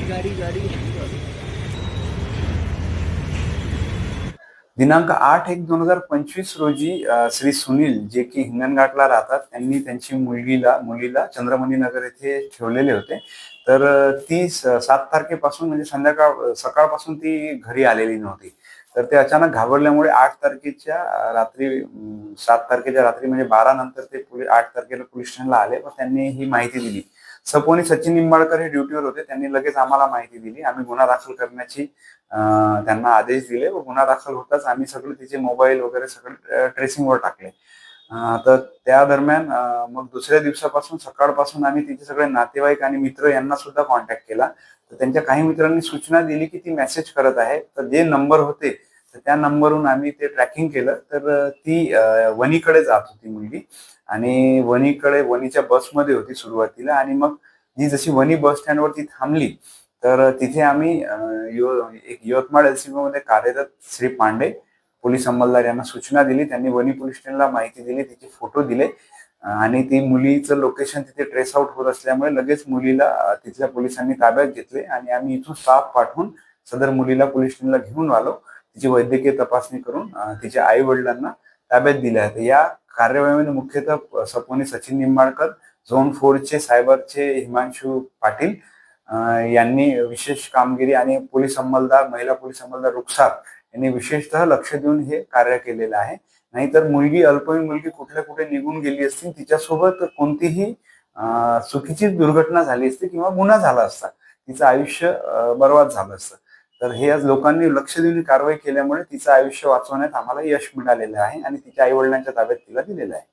गाडी गाडी दिनांक आठ एक दोन हजार पंचवीस रोजी श्री सुनील जे की हिंगणघाटला राहतात त्यांनी त्यांची मुलगीला मुलीला चंद्रमणी नगर येथे ठेवलेले होते. तर ती सात तारखेपासून म्हणजे संध्याकाळ सकाळपासून ती घरी आलेली नव्हती. तर ते अचानक घाबरल्यामुळे आठ तारखेच्या रात्री सात तारखेच्या रात्री म्हणजे बारा नंतर ते आठ तारखेला पोलीस स्टेशनला आले व त्यांनी ही माहिती दिली. सपोनी सचिन निंबाळकर हे ड्युटीवर होते. त्यांनी लगेच आम्हाला माहिती दिली. आम्ही गुन्हा दाखल करण्याची त्यांना आदेश दिले व गुन्हा दाखल होताच आम्ही सगळे तिचे मोबाईल वगैरे सगळे ट्रेसिंगवर टाकले. तर त्या दरम्यान मग दुसऱ्या दिवसापासून सकाळपासून आम्ही तिचे सगळे नातेवाईक आणि मित्र यांना सुद्धा कॉन्टॅक्ट केला. तर त्यांच्या काही मित्रांनी सूचना दिली की ती मेसेज करत आहे. तर जे नंबर होते तर त्या नंबरवरून आम्ही ते ट्रॅकिंग केलं. तर ती वणीकडे जात होती मुलगी. आणि वणीकडे वणीच्या बसमध्ये होती सुरुवातीला. आणि मग जी जशी वणी बस स्टँडवरती थांबली तर तिथे आम्ही यो- एक यवतमाळ एलसीबी मध्ये कार्यरत श्री पांडे पोलीस अंमलदार यांना सूचना दिली. त्यांनी वणी पोलीस स्टेशनला माहिती दिली तिचे फोटो दिले. आणि ती मुलीचं लोकेशन तिथे ट्रेस आउट होत असल्यामुळे लगेच मुलीला तिथल्या पोलिसांनी ताब्यात घेतले. आणि आम्ही इथून स्टाफ पाठवून सदर मुलीला पोलीस स्टेशनला घेऊन आलो. तिची वैद्यकीय तपासणी करून तिच्या आई वडिलांना ताब्यात दिल्या आहेत. या कार्यवाहीमध्ये मुख्यतः सपोनी सचिन निंबाळकर झोन फोरचे सायबरचे हिमांशु पाटील यांनी विशेष कामगिरी आणि पोलीस अंमलदार महिला पोलीस अंमलदार रुखसार यांनी विशेषतः लक्ष देऊन हे कार्य केलेलं आहे. नाहीतर मुलगी अल्पवयीन मुलगी कुठल्या कुठे निघून गेली असती तिच्यासोबत कोणतीही चुकीची दुर्घटना झाली असती किंवा गुन्हा झाला असता तिचं आयुष्य बरबाद बर्बाद झालं असतं. तर हे आज लोकांनी लक्ष देऊन कारवाई केल्यामुळे तिचं आयुष्य वाचवण्यात आम्हाला यश मिळालेलं आहे आणि तिच्या आई वडिलांच्या ताब्यात तिला दिलेलं आहे.